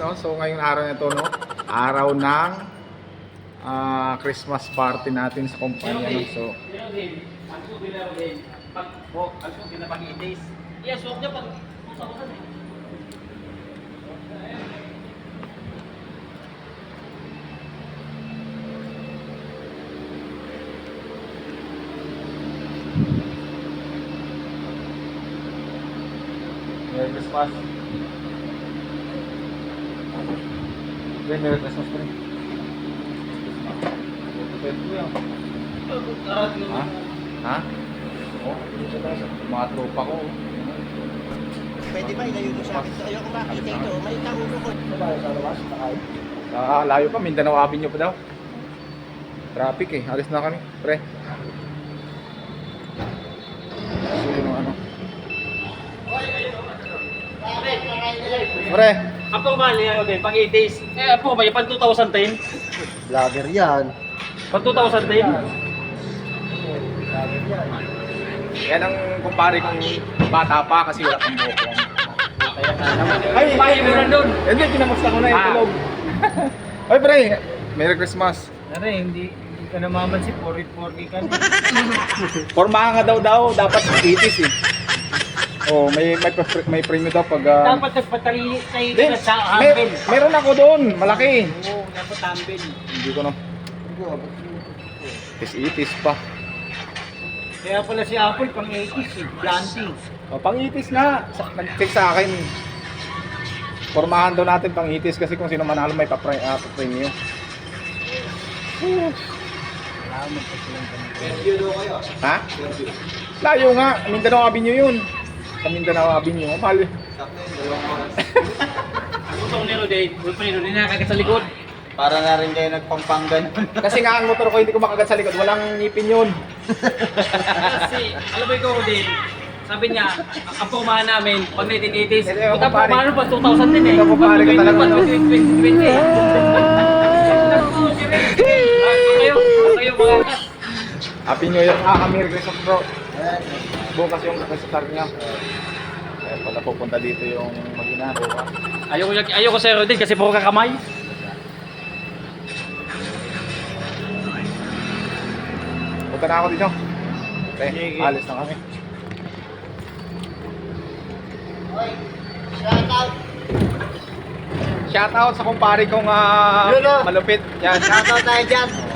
No? So ngayong araw na ito, no? Araw ng ah, Christmas party natin sa kumpanya. No? So, ang na pag po, ang subi na pag-itis. Yes, huwag niya pag usakusan eh. Merry Christmas. Pre, Merry Christmas, pre. Ko. Ha? Ha? Oh, mga tropa ko. Pwede ba ilayo mo sa akin? So, ayoko makita ito. May kaulo ko. Ah, layo pa, Mindanao Avenue pa daw. Traffic eh, alis na kami, pre. Yung ano. Pre, Apo ba niya din, pag-itis? Eh, apo ba, pag 2010? Vlogger yan. Pag 2010? yan ang kumpare kong bata pa kasi wala pang buhok lang. Ay, pahay mo na doon. Hindi, kinamusta ko na yung Ah. tulog. Ay, pre, Merry Christmas. Nare, hindi, hindi ka namaman si Porit-Porky ka na. Formahan nga daw daw, dapat itis eh. Oh, may may pre- may premium daw pag ah, Dapat nagpatali tayo ka sa may, humble. meron ako doon, malaki. Oo, dapat humble. Hindi ko na. Itis itis pa. Kaya pala si Apple pang 80s eh, planting. O, pangitis nga. Sa, nag-check sa akin. Formahan daw natin pangitis kasi kung sino manalo may papre, uh, sa silang Ha? Layo nga. Mindanao Avenue yun. Sa Mindanao Avenue. Mahal. Gusto ko ni huwag pa ni Rodate, nakakagat sa likod. Para na rin kayo nagpampanggan. Kasi nga ang motor ko hindi ko makagat sa likod. Walang ngipin yun. Kasi, alam mo ikaw din, sabi niya, ang pumahan namin, pag 1980s, Hindi, ako, puta pare. pumahan pa 2000 din eh. Ikaw, pare, ka talaga, no? 2020. Kayo, kayo mga Happy New Year. Ah, Merry Christmas bro. Bukas yung start niya. Eh, pala pupunta dito yung magina bukas. Ayoko, ayoko sa Rodate kasi puro kakamay. Punta na ako dito. Okay, Sige. alis na kami. Shoutout. Shout out sa kumpare kong ah, Yun, oh. malupit. Yan. Shoutout tayo dyan.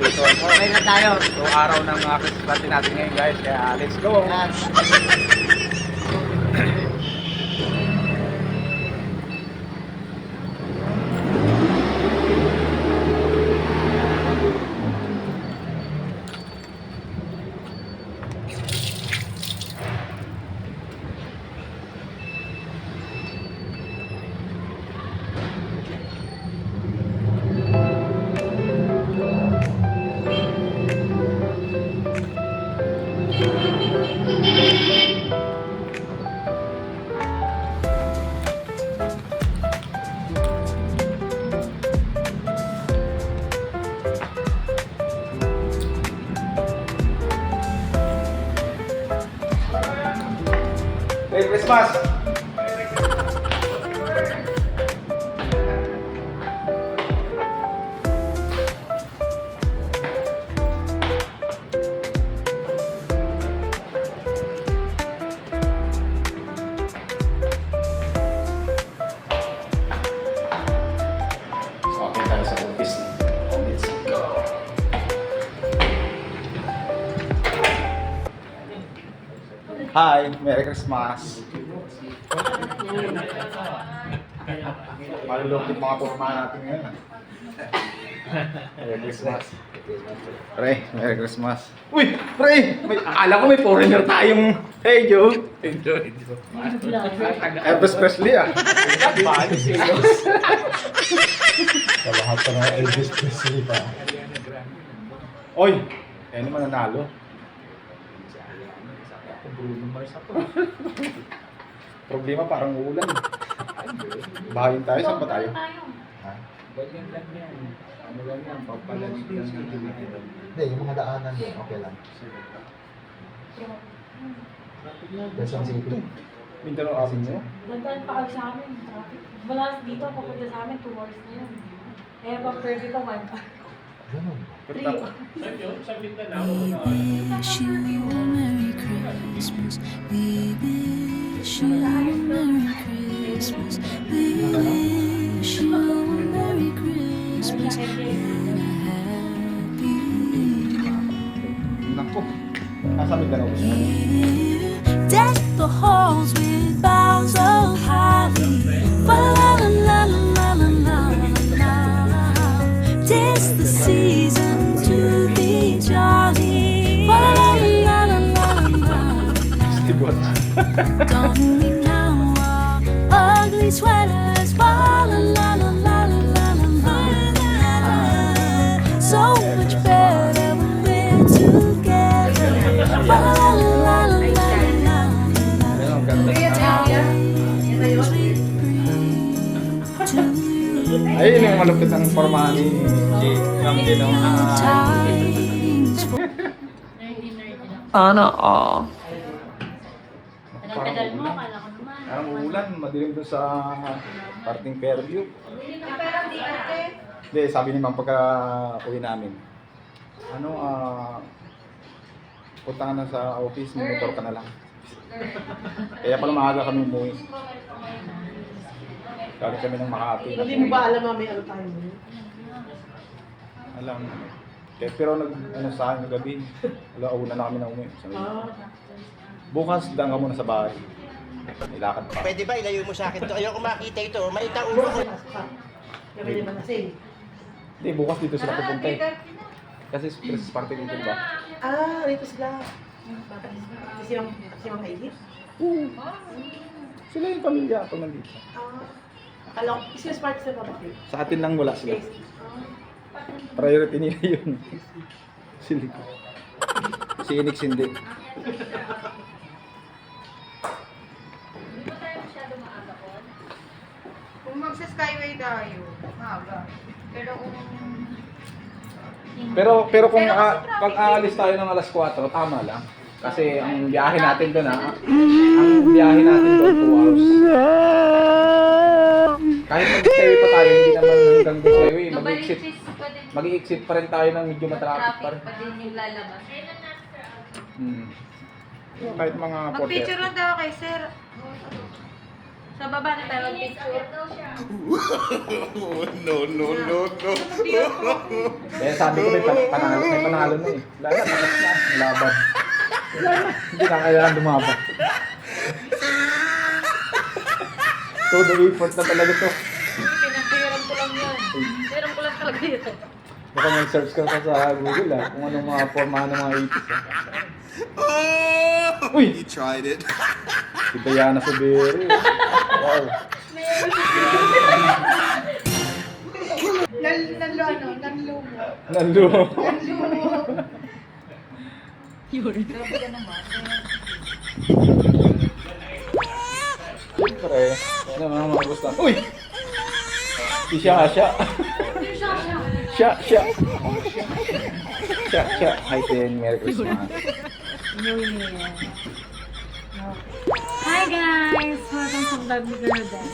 Ko. Okay na tayo. So, araw ng uh, Christmas natin ngayon guys. Kaya let's go. Yan. Hi! Merry Christmas! Malulupit mga forma natin ngayon. ah. Merry Christmas. Pre, Merry Christmas. Uy, pre! May, akala ko may foreigner tayong... Hey, Joe! Hey, Joe. Elvis Presley ah. Sa lahat pa ng Elvis Presley pa. Oy! Eh, naman nanalo. Bruno Mars ako. Problema parang ulan. Bahayin tayo, saan ba tayo? Ha? Ano lang yan, papalalit lang ng Hindi, yung mga daanan yun, okay lang. Quezon City. Mindanao Avenue. Nandaan pa kami sa amin, traffic. Mula dito, papunta sa amin, 2 hours na yun. Eh, pag pwede ka, 1 pa. Pero 3 tap- wish you a Merry Christmas. We wish you a Merry Christmas. We wish you a Merry Christmas and a Happy Naku. Nasa Mindanao. Year. Deck malupit ang forma ni G. Ng Gino. Tidings for Sana all. Tagal mo, akala ko naman. Parang ulan, madilim doon sa parting Fairview. Hindi, sabi ni Ma'am pagka uwi namin. Ano, ah, punta ka na sa office, may motor ka na lang. Kaya pala maaga kami umuwi. Galing kami ng Makati. Hindi mo ba alam mamaya ano tayo mo? Alam. Kaya, pero nag, ano sa akin gabi, wala, una na kami na umuwi. Sabi, Ah, bukas daan ka muna sa bahay. Nilakad pa. Pwede ba ilayo mo sa akin to? Ayoko makita ito. Maliit ang ulo ko. Kami naman kasi. Hindi, bukas dito sila pupunta eh. Kasi Christmas party dito, di ba? Ah, rito sila. Bakit? Kasi yung, kasi yung kaigit? Sila yung pamilya pag nandito. Ah, akala ko, party sa babaki. Sa atin lang wala sila. Priority nila yun. Sila ko. Si Enix hindi. Kung magsa-skyway tayo, maaga. Pero kung... Pero pero kung ah, pag aalis tayo ng alas 4, tama lang. Kasi ang biyahe natin doon ah, ang biyahe natin doon 2 hours. Kahit mag-stay pa tayo, hindi naman hanggang Bisaywe, mag-exit, mag-exit pa rin tayo ng medyo matraffic pa rin. pa din yung lalabas. Hmm. Kahit mga Mag-picture porter. lang daw kay sir. Sa baba na tayo mag-picture. Kaya sabi ko may pan- panalo, may panalo na eh. Laban. Wala na, hindi na kailangan lumaban. Todo effort na talaga to. Pinagpiram ko lang yan. Piram ko lang talaga yun. Baka mag-search ka pa sa Google ah, kung anong mga forma ng mga itis ah. Uy! He tried it. Si Diana Soberi. ah. Wow. Nan, nanlo ano, nanlo mo. Nalo. Siyempre, ano mga mga gusto. Uy! Si siya, siya. Siya, siya. Siya, siya. Hi, Tin. Merry Christmas. New Year. Hi guys! Welcome sa vlog ni Girl Dan.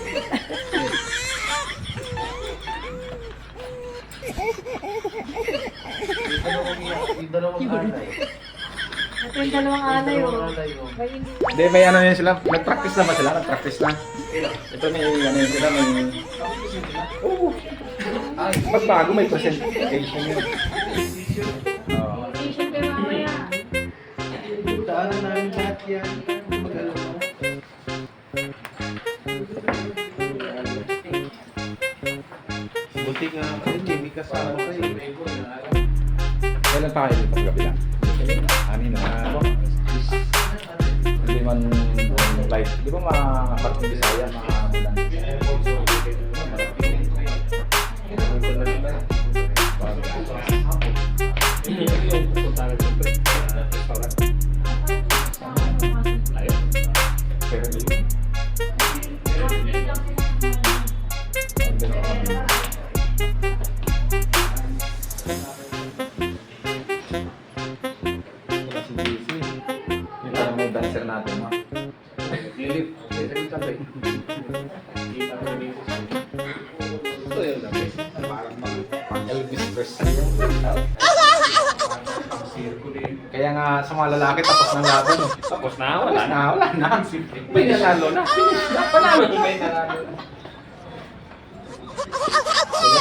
Ito yung dalawang anay oh. May Hindi, may ano yun sila. Nag-practice na ba sila? Nag-practice na. Ito may ano yun sila. May... Oo. Pag bago may presentation yun. Oo. kayo mamaya. Daanan namin lahat yan. Mag-alala. Buti nga, Jimmy kasama kayo. Kailan pa kayo dito? Gabi lang. Ani na ako. Hindi man live. Di ba mga kapatid Bisaya, mga Kaya nga sa mga lalaki tapos ng laban. Tapos na, Wala wala na. na, wala na. Nanalo na. Panalo na. May nanalo na.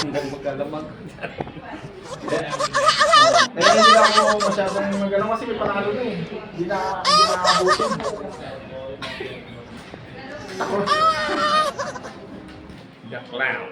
Walang magkalamag. Eh, hindi na ako masyadong magalang kasi may panalo na eh. Hindi na, hindi na abutin. Ako. The clown.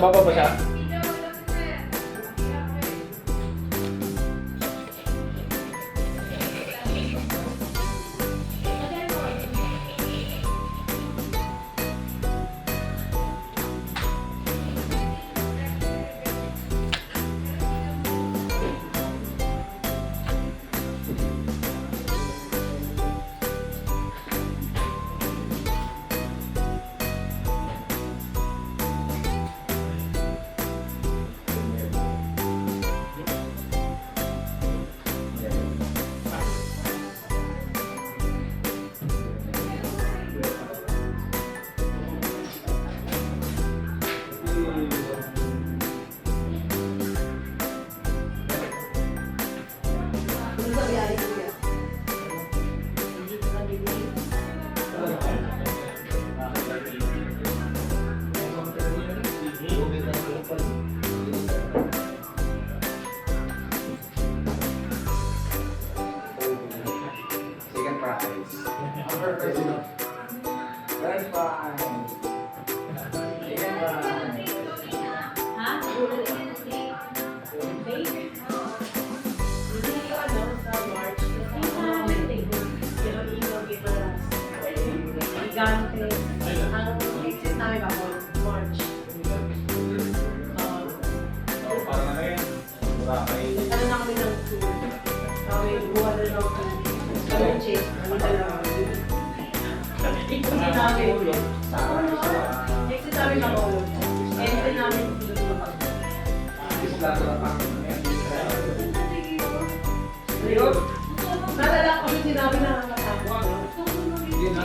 Nasa baba ba siya? Second ano na kami ng tour. Kami, buwan na ng tour. Kami, chase. Kami dalawa. Exit namin. Exit namin ako. Exit namin dito. Sa. Ayun. Nalala yung sinabi na nakakatakot. Hindi na.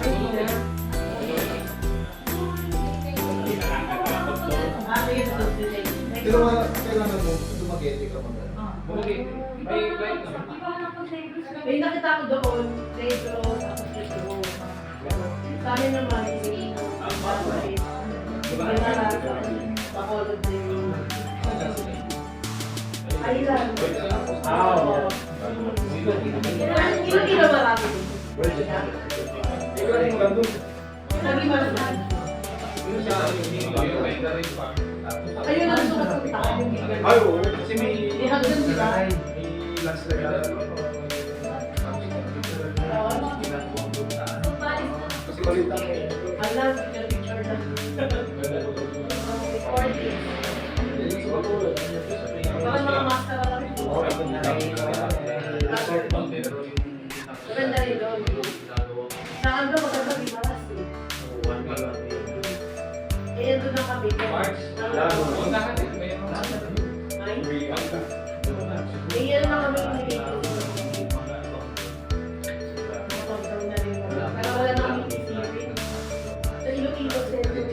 Hindi na. Ah, Pero kailangan mo dumagete ka mag Okay. May flight na. May nakita ko doon, Pedro, tapos Pedro. Sa amin naman, si ang Babae. Yung nalala, Bacolod din. Aylan. Ah, Oo. Ilan kilo ba natin? Ikaw rin magandun. Lagi ba naman? Ayun ang gusto ko punta. Ay, oo. Sila. May lunch na gala. Kasi balita ko. Ala, picture na. Recording. Bakit mga maskara lang ito? Maganda rin doon. Sa ano, maganda rin maras eh. Eh, doon na kami. Ay? Eh, yan na kami nilito. Matanggal na rin. Pero wala na kami isipin. Sa Iloilo, Century.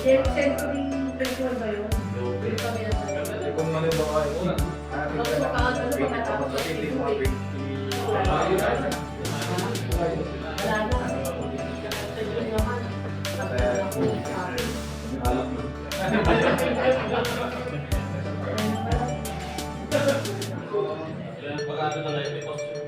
Century 21 ba yun? Yung kami na sa Kung ano ba kayo. Tapos makaano na pagkatapos sa Century. Wala na. Pag-ato na lang yung costume.